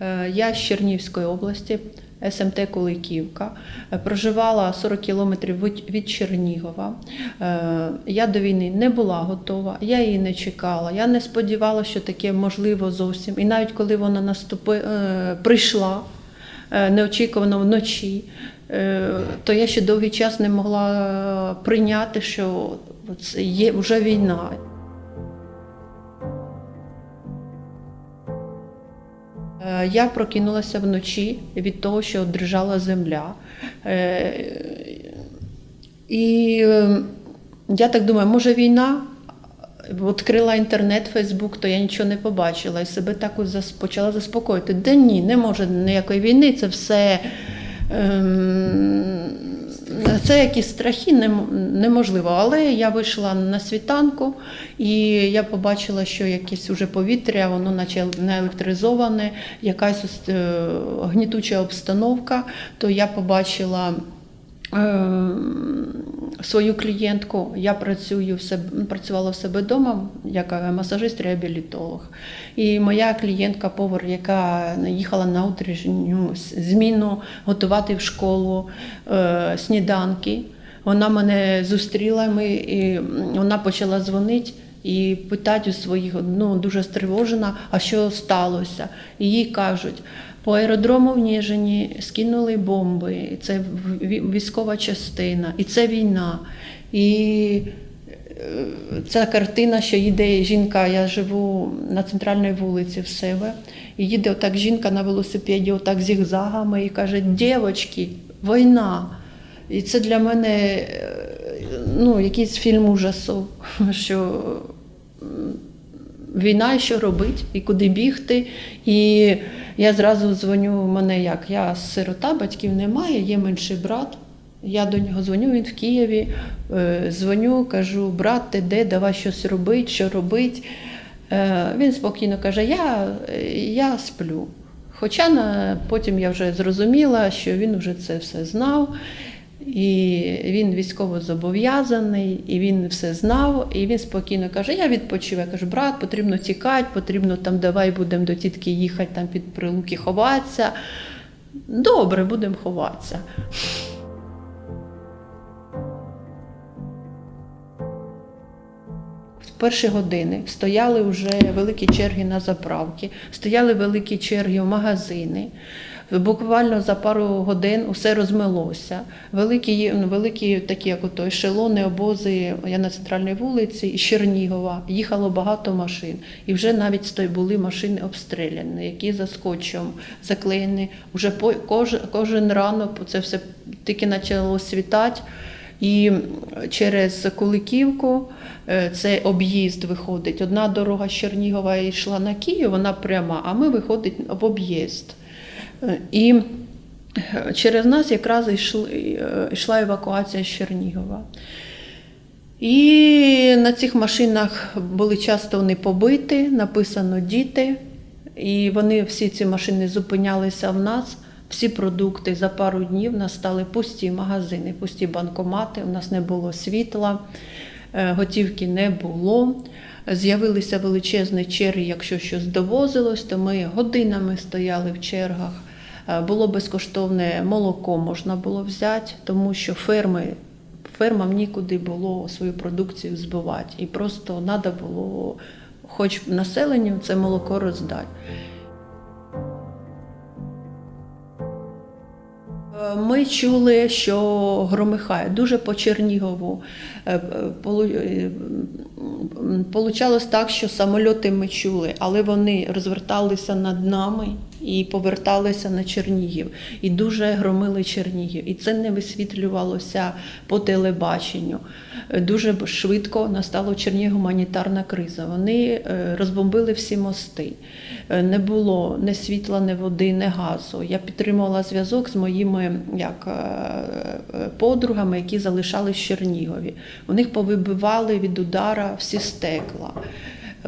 Е, Я з Чернівської області, СМТ Куликівка. Е, Проживала 40 кілометрів від- Чернігова. Е, Я до війни не була готова, я її не чекала. Я не сподівалася, що таке можливо зовсім. І навіть коли вона наступи, прийшла неочікувано вночі, то я ще довгий час не могла прийняти, що це є вже війна. Я прокинулася вночі від того, що дрижала земля. Е, І е, я так думаю, може війна? Відкрила інтернет, Фейсбук, то я нічого не побачила і себе так почала заспокоїти. Де ні, не може ніякої війни, це все. ем, Це якісь страхи неможливо. Але я вийшла на світанку і я побачила, що якесь уже повітря, воно наче не електризоване, якась е, гнітуча обстановка. То я побачила свою клієнтку. Я працюю в себе, працювала в себе вдома як е, масажист-реабілітолог. І моя клієнтка, повар, яка їхала на утрішню зміну готувати в школу е, сніданки. Вона мене зустріла, ми, і вона почала дзвонити і питати у своїх, ну дуже стривожена, а що сталося. І їй кажуть, по аеродрому в Ніжині скинули бомби, це військова частина, і це війна. І е, ця картина, що їде жінка, я живу на центральній вулиці в себе, і їде отак жінка на велосипеді, отак зігзагами, і каже: Дівочки, війна. І це для мене е, ну, якийсь фільм ужасу, що війна, і що робити, і куди бігти. І я зразу дзвоню, мене як? Я сирота, батьків немає, є менший брат. Я до нього дзвоню, він в Києві. е, Дзвоню, кажу, брат, ти де, давай щось робити, що робити. Е, Він спокійно каже, я, я сплю. Хоча на, потім я вже зрозуміла, що він вже це все знав. І він військово зобов'язаний, і він все знав. І він спокійно каже: Я відпочиваю. Я кажу, брат, потрібно тікати, потрібно там, давай будемо до тітки їхати там під прилуки ховатися. Добре, будемо ховатися. В перші години стояли вже великі черги на заправки, стояли великі черги в магазини. Буквально за пару годин усе розмилося. Великі, ну, великі такі, як ото ешелони, обози. Я на центральній вулиці із Чернігова їхало багато машин. І вже навіть були машини обстріляні, які за скотчем заклеєні. Уже по кожен, кожен ранок це все тільки почало світати. І через Куликівку е, це об'їзд виходить. Одна дорога з Чернігова йшла на Київ, вона пряма, а ми виходить в об'їзд. І е, через нас якраз е, йшла евакуація з Чернігова. І на цих машинах були часто вони побиті, написано діти. І вони всі ці машини зупинялися в нас. Всі продукти за пару днів в нас стали пусті магазини, пусті банкомати. У нас не було світла, е, готівки не було. З'явилися величезні черги, якщо щось довозилось, то ми годинами стояли в чергах. Е, Було безкоштовне молоко можна було взяти, тому що ферми, фермам нікуди було свою продукцію збивати. І просто треба було, хоч населенню, це молоко роздати. Е, Ми чули, що громихає дуже по Чернігову. Е, Получалось так, що самольоти ми чули, але вони розверталися над нами і поверталися на Чернігів. І дуже громили Чернігів. І це не висвітлювалося по телебаченню. Е, Дуже швидко настала Чернігів гуманітарна криза. Вони е, розбомбили всі мости. Е, Не було ні світла, ні води, ні газу. Я підтримувала зв'язок з моїми як, подругами, які залишались в Чернігові. У них повибивали від удара всі стекла.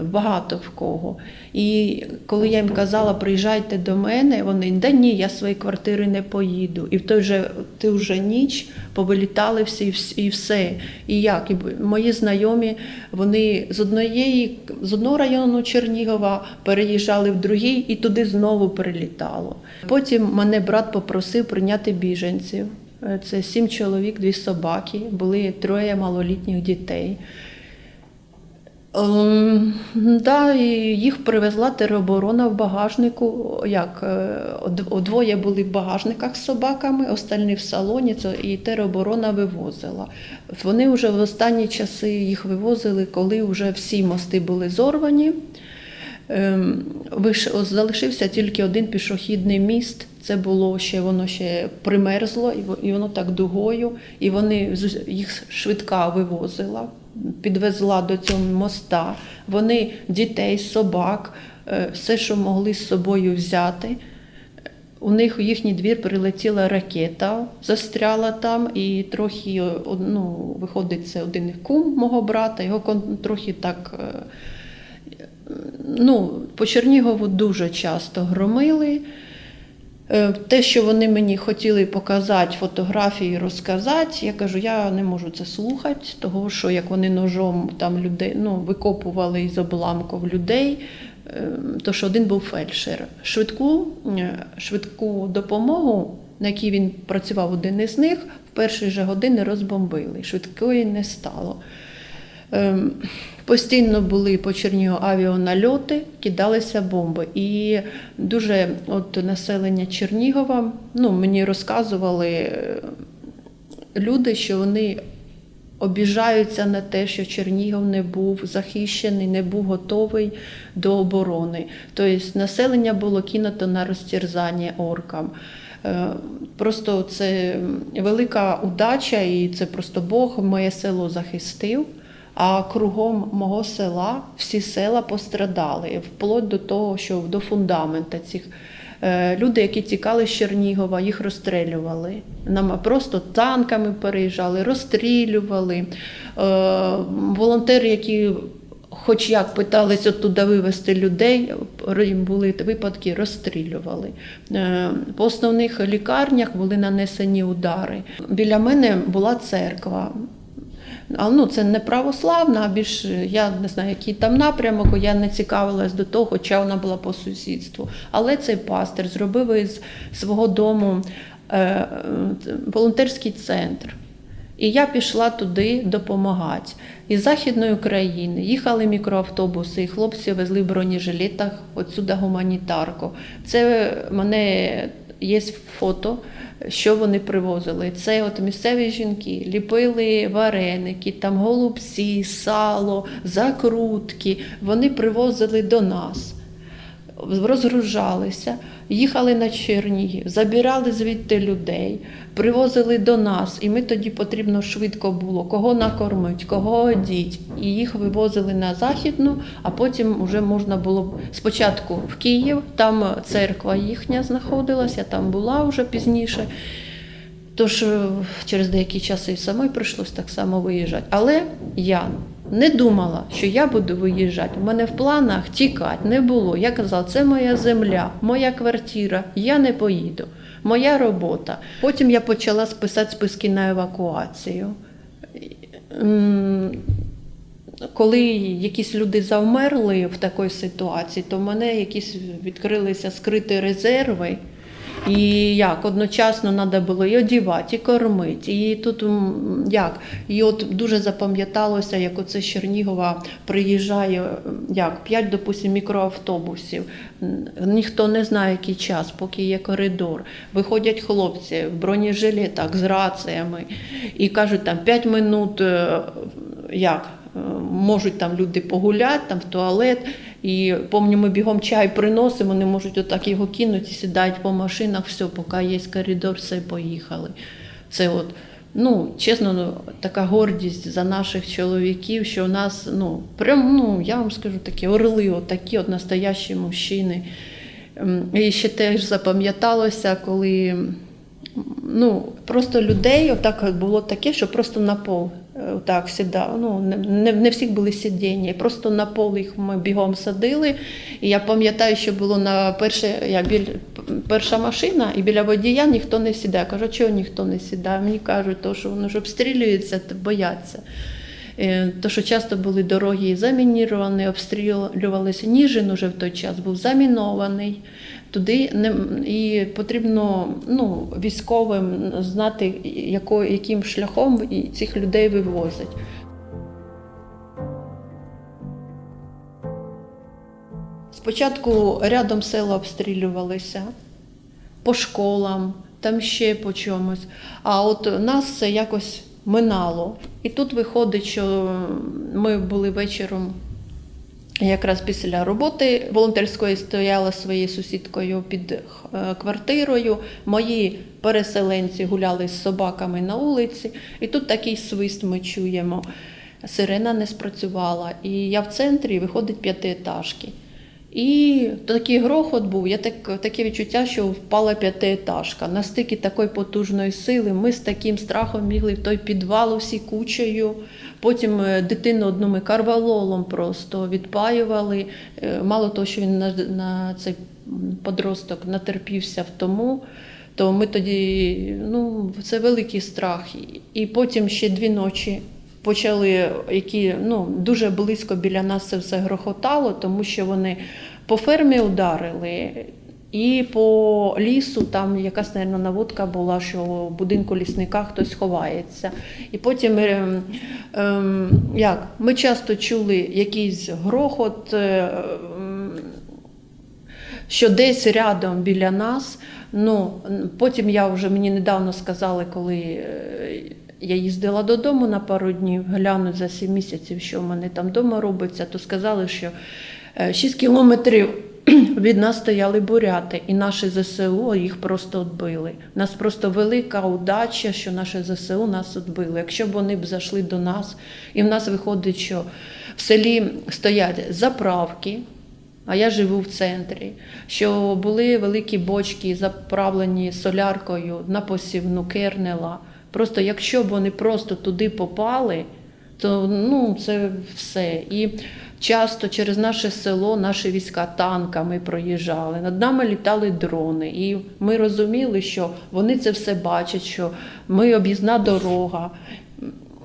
Багато в кого. І коли я їм казала, приїжджайте до мене, вони да ні, я з своєї квартири не поїду. І в той же ти вже ніч повилітали всі і все. І як? І мої знайомі, вони з однієї з одного району Чернігова переїжджали в другий і туди знову прилітало. Потім мене брат попросив прийняти біженців. Е, Це сім чоловік, дві собаки, були троє малолітніх дітей. Ем, да, і їх привезла тероборона в багажнику. Як е, двоє були в багажниках з собаками, остальні в салоні. І тероборона вивозила. Вони вже в останні часи їх вивозили, коли вже всі мости були зорвані. Ем, Залишився тільки один пішохідний міст. Це було ще воно ще примерзло, і воно так дугою. І вони їх швидка вивозила, підвезла до цього моста. Вони дітей, собак, е, все, що могли з собою взяти. У них у їхній двір прилетіла ракета, застряла там, і трохи ну, виходить, це один кум мого брата, його трохи так. Ну, по Чернігову дуже часто громили. Е, Те, що вони мені хотіли показати фотографії, розказати, я кажу, я не можу це слухати, того що як вони ножом там людей ну, викопували із обламків людей, е, то що один був фельдшер. Швидку, е, швидку допомогу, на якій він працював один із них, в перші же години розбомбили. Швидкої не стало. Постійно були по Чернігову авіанальоти, кидалися бомби. І дуже от населення Чернігова, ну мені розказували е, люди, що вони обіжаються на те, що Чернігов не був захищений, не був готовий до оборони. Тобто населення було кинуто на розтерзання оркам. Е, Просто це велика удача, і це просто Бог моє село захистив. А кругом мого села всі села пострадали, вплоть до того, що до фундамента цих Е, люди, які тікали з Чернігова, їх розстрілювали. Нам просто танками переїжджали, розстрілювали. Е, Волонтери, які хоч як питались оттуда вивезти людей, були випадки, розстрілювали. Е, По основних лікарнях були нанесені удари. Біля мене була церква. А ну це не православна, а більш я не знаю, який там напрямок, я не цікавилась до того, хоча вона була по сусідству. Але цей пастир зробив із свого дому е, е, волонтерський центр. І я пішла туди допомагати. Із Західної України їхали мікроавтобуси, і хлопці везли в бронежилетах отсюди гуманітарку. Це мене є фото, що вони привозили. Це от місцеві жінки ліпили вареники, там голубці, сало, закрутки. Вони привозили до нас розгружалися, їхали на Чернігів, забирали звідти людей, привозили до нас, і ми тоді потрібно швидко було кого накормити, кого одіть. І їх вивозили на західну, а потім вже можна було спочатку в Київ, там церква їхня знаходилася, там була вже пізніше. Тож е, через деякі часи самої прийшлось так само виїжджати. Але я не думала, що я буду виїжджати. У мене в планах тікати не було. Я казала, це моя земля, моя квартира, я не поїду, моя робота. Потім я почала писати списки на евакуацію. Коли якісь люди завмерли в такій ситуації, то в мене якісь відкрилися скриті резерви. І як одночасно треба було і одівати, і кормити. І тут як? І от дуже запам'яталося, як оце Чернігова приїжджає як п'ять, допустим, мікроавтобусів. Ніхто не знає, який час, поки є коридор. Виходять хлопці в бронежилетах з раціями і кажуть, там 5 минут е, як? Е, Можуть там люди погуляти, там в туалет. І пам'ятаю, ми бігом чай приносимо, вони можуть отак його кинути сідають по машинах, все, поки є коридор, все поїхали. Це от, ну, чесно, ну, така гордість за наших чоловіків, що у нас, ну, прям, ну, я вам скажу такі орли, от такі от настоящі мужчини. Ем, І ще теж запам'яталося, коли ну, просто людей отак було таке, що просто на пол е, Так, сідав. Ну, не, не, всіх були сидіння. Просто на пол їх ми бігом садили. І я пам'ятаю, що було на перше, я біль, перша машина, і біля водія ніхто не сідає. Кажу, чого ніхто не сідає? Мені кажуть, то, що вони ж обстрілюються, то бояться. Е, То, що часто були дороги замініровані, обстрілювалися. Ніжин уже в той час був замінований. Туди не і потрібно ну, військовим знати, яко, яким шляхом цих людей вивозять. Спочатку рядом села обстрілювалися по школам, там ще по чомусь. А от нас це якось минало. І тут виходить, що ми були вечором. Якраз після роботи волонтерської стояла своєю сусідкою під е, квартирою. Мої переселенці гуляли з собаками на вулиці, і тут такий свист ми чуємо. Сирена не спрацювала. І я в центрі виходить п'ятиетажки. І такий грохот був, я так, таке відчуття, що впала п'ятиетажка. Настільки такої потужної сили. Ми з таким страхом бігли в той підвал усі кучею. Потім е, дитину одну ми карвалолом просто відпаювали. Е, Мало того, що він на, на цей подросток натерпівся в тому, то ми тоді, ну, це великий страх. І потім ще дві ночі почали, які ну, дуже близько біля нас це все грохотало, тому що вони по фермі ударили. І по лісу там якась наверно, наводка була, що в будинку лісника хтось ховається. І потім ем, ем, як, ми часто чули якийсь грохот, е, ем, що десь рядом біля нас. Ну, потім я вже мені недавно сказали, коли е, я їздила додому на пару днів, глянуть за сім місяців, що в мене там вдома робиться, то сказали, що 6 кілометрів від нас стояли буряти, і наші ЗСУ їх просто відбили. У нас просто велика удача, що наші ЗСУ нас відбили. Якщо б вони б зайшли до нас, і в нас виходить, що в селі стоять заправки. А я живу в центрі, що були великі бочки заправлені соляркою на посівну кернела. Просто якщо б вони просто туди попали, то ну, це все. І часто через наше село наші війська танками проїжджали, над нами літали дрони. І ми розуміли, що вони це все бачать, що ми об'їзна дорога.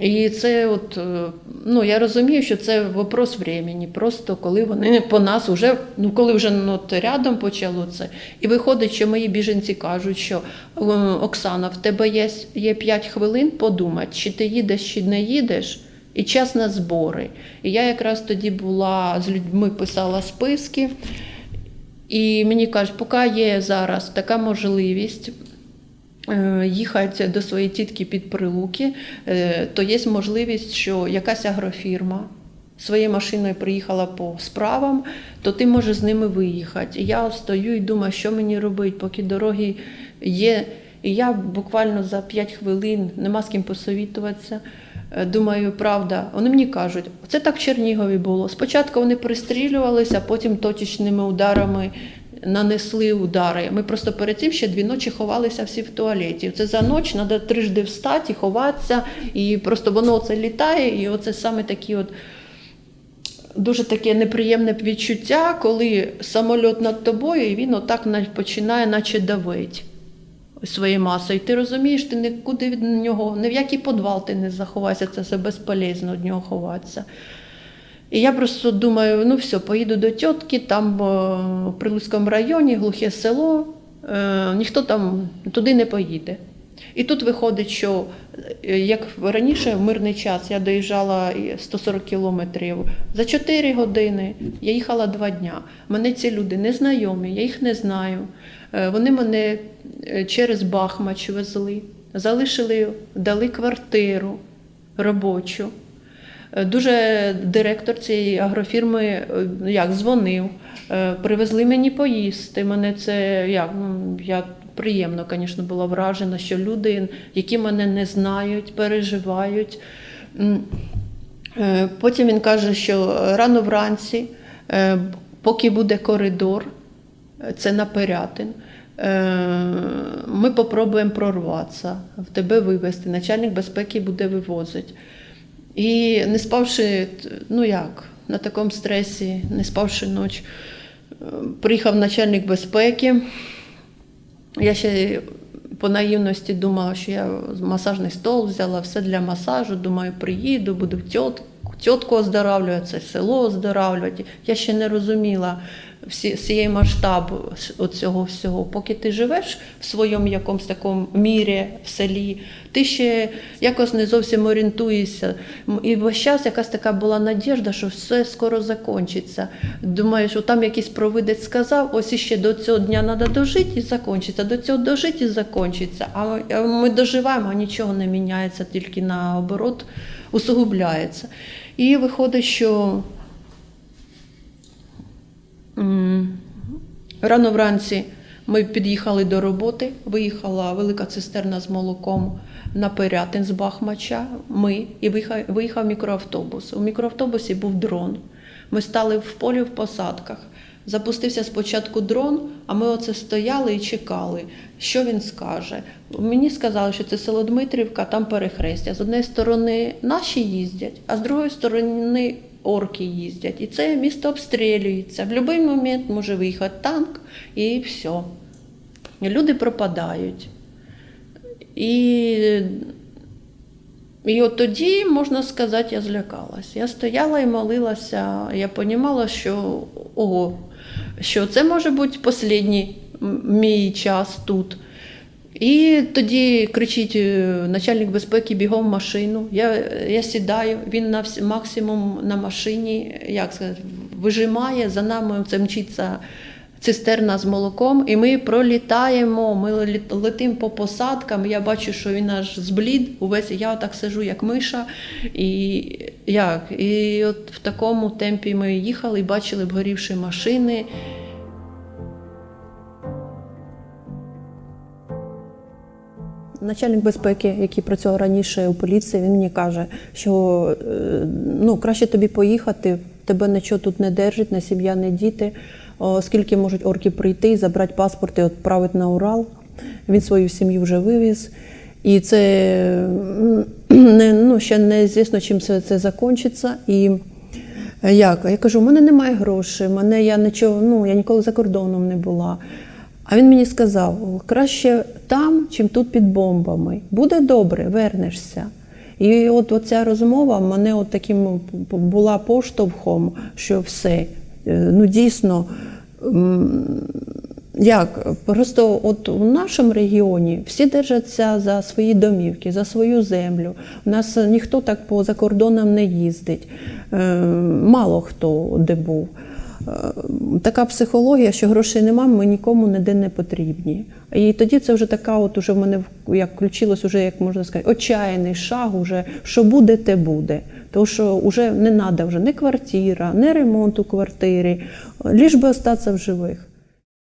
І це от, е, ну я розумію, що це вопрос времени. Просто коли вони по нас вже, ну коли вже ну, от рядом почало це. І виходить, що мої біженці кажуть, що «Е, Оксана, в тебе є, 5 хвилин подумати, чи ти їдеш, чи не їдеш, і час на збори. І я якраз тоді була з людьми, писала списки. І мені кажуть, поки є зараз така можливість е, їхати до своєї тітки під прилуки, е, то є можливість, що якась агрофірма своєю машиною приїхала по справам, то ти можеш з ними виїхати. І я стою і думаю, що мені робити, поки дороги є. І я буквально за 5 хвилин нема з ким посовітуватися. Е, Думаю, правда. Вони мені кажуть, це так в Чернігові було. Спочатку вони пристрілювалися, потім точечними ударами нанесли удари. Ми просто перед цим ще дві ночі ховалися всі в туалеті. Це за ніч треба трижди встати, ховатися, і просто воно оце літає, і оце саме такі от. Дуже таке неприємне відчуття, коли самоліт над тобою, і він отак починає, наче давить своєю масою. Ти розумієш, ти нікуди від нього, ні в який підвал ти не заховаєшся, це все безполезно від нього ховатися. І я просто думаю, ну все, поїду до тітки, там е, в Прилуцькому районі, глухе село, е, ніхто там туди не поїде. І тут виходить, що е, як раніше, в мирний час, я доїжджала 140 кілометрів за 4 години, я їхала 2 дня. Мене ці люди не знайомі, я їх не знаю. Е, Вони мене е, через Бахмач везли, залишили, дали квартиру робочу. Е, Дуже директор цієї агрофірми ну, як дзвонив, привезли мені поїсти. Мене це як ну я приємно, звісно, була вражена, що люди, які мене не знають, переживають. Потім він каже, що рано вранці, поки буде коридор, це на Пирятин. е, Ми попробуємо прорватися, в тебе вивезти. Начальник безпеки буде вивозити. І не спавши, ну як, на такому стресі, не спавши ніч, е, приїхав начальник безпеки. Я ще по наївності думала, що я масажний стол взяла, все для масажу. Думаю, приїду, буду тьот, тітку оздоравлювати, це село оздоравлювати. Я ще не розуміла всієї масштабу цього всього. Поки ти живеш в своєму якомусь такому мірі в селі, ти ще якось не зовсім орієнтуєшся. І весь час якась така була надіжда, що все скоро закінчиться. Думаєш, що там якийсь провидець сказав, ось іще до цього дня треба дожити і закінчиться, до цього дожити і закінчиться. А ми доживаємо, а нічого не міняється, тільки наоборот усугубляється. І виходить, що рано вранці ми під'їхали до роботи, виїхала велика цистерна з молоком на Пирятин з Бахмача. Ми і виїхав, виїхав мікроавтобус. У мікроавтобусі був дрон. Ми стали в полі в посадках. Запустився спочатку дрон, а ми оце стояли і чекали, що він скаже. Мені сказали, що це село Дмитрівка, там перехрестя. З однієї сторони наші їздять, а з другої сторони орки їздять. І це місто обстрілюється. В будь-який момент може виїхати танк і все. Люди пропадають. І, і от тоді, можна сказати, я злякалась. Я стояла і молилася, я розуміла, що ого, що це може бути останній мій час тут. І тоді кричить е, начальник безпеки бігом в машину. Я, я сідаю, він на максимум на машині, як сказати, вижимає, за нами це мчиться цистерна з молоком, і ми пролітаємо, ми летимо по посадкам. Я бачу, що він аж зблід, увесь я так сижу, як миша. І як? І от в такому темпі ми їхали і бачили обгорівші машини. Начальник безпеки, який працював раніше у поліції, він мені каже, що е, ну, краще тобі поїхати, тебе нічого тут не держить, не сім'я, не діти, оскільки можуть орки прийти забрати паспорт і відправити на Урал. Він свою сім'ю вже вивіз. І це не, ну, ще не звісно, чим це, це закінчиться. І Е, Як? Я кажу, у мене немає грошей, мене я нічого, ну я ніколи за кордоном не була. А він мені сказав: краще там, чим тут під бомбами. Буде добре, вернешся. І от оця розмова мене от таким була поштовхом, що все. Е, Ну дійсно. Як? Просто от у нашому регіоні всі держаться за свої домівки, за свою землю. У нас ніхто так по закордонам не їздить. Е, Мало хто де був. Е, Така психологія, що грошей нема, ми нікому ніде не потрібні. І тоді це вже така, от уже в мене як включилось, уже, як можна сказати, отчаяний шаг, уже, що буде, те буде. Тому що вже не треба вже ні квартира, ні ремонт у квартирі, ліж би остатися в живих.